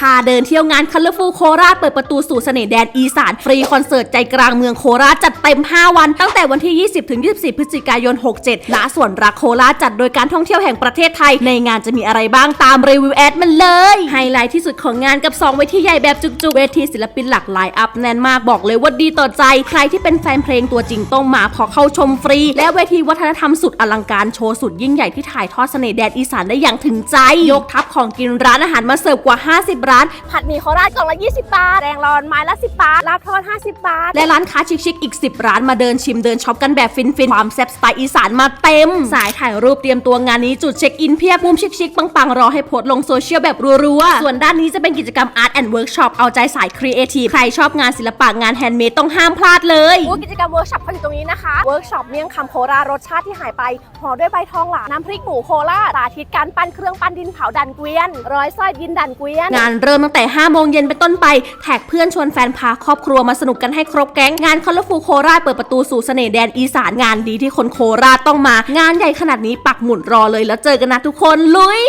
พาเดินเที่ยวงานคัลเลอร์ฟูโคราชเปิดประตูสู่เสน่ห์แดนอีสานฟรีคอนเสิร์ตใจกลางเมืองโคราชจัดเต็ม 5 วัน ตั้งแต่วันที่ 20 ถึง 24 พฤศจิกายน 67ณสวนรักโคราชจัดโดยการท่องเที่ยวแห่งประเทศไทย ในงานจะมีอะไรบ้างตามรีวิวแอดมันเลย ไฮไลท์ที่สุดของงานกับ 2 เวทีใหญ่แบบจุกๆ เวทีศิลปินหลักหลายอัพแน่นมากบอกเลยว่าดีต่อใจ ใครที่เป็นแฟนเพลงตัวจริงต้องมาเพอเข้าชมฟรี และเวทีวัฒนธรรมสุดอลังการโชว์สุดยิ่งใหญ่ที่ถ่ายทอดเสน่ห์แดนอีสานได้อย่างถึงใจ ยกทัพของกินร้านอาหารมาเสิร์ฟกว่า 50ร้านผัดหมี่โคราชกล่องละ 20 บาท แดงร้อนไม้ละ 10 บาท ลาบทอด 50 บาท และร้านค้าชิคๆอีก 10 ร้านมาเดินชิมเดินช็อปกันแบบฟินๆ ความแซ่บสไตล์อีสานมาเต็ม สายถ่ายรูปเตรียมตัวงานนี้จุดเช็คอินเพียบมุมชิคๆปังๆ รอให้โพสต์ลงโซเชียลแบบรัวๆ ส่วนด้านนี้จะเป็นกิจกรรมอาร์ตแอนด์เวิร์กช็อปเอาใจสายครีเอทีฟใครชอบงานศิลปะงานแฮนด์เมดต้องห้ามพลาดเลยอู้กิจกรรมเวิร์กช็อปเขาอยู่ตรงนี้นะคะเวิร์กช็อปเมี่ยงคำโคราชรสชาติที่หายไปห่อด้วยใบทองหลางน้ำพริกหมูโคราชสาธิตการปั้นเครื่องปั้นดินเผาดันเกวียน ร้อยสร้อยดินดันเกวียน งานเริ่มตั้งแต่ 5 โมงเย็นเป็นต้นไป แท็กเพื่อนชวนแฟนพาครอบครัวมาสนุกกันให้ครบแก๊ง งานคอลฟูโคราชเปิดประตูสู่เสน่ห์แดนอีสานงานดีที่คนโคราชต้องมา งานใหญ่ขนาดนี้ปักหมุดรอเลยแล้วเจอกันนะทุกคนลุย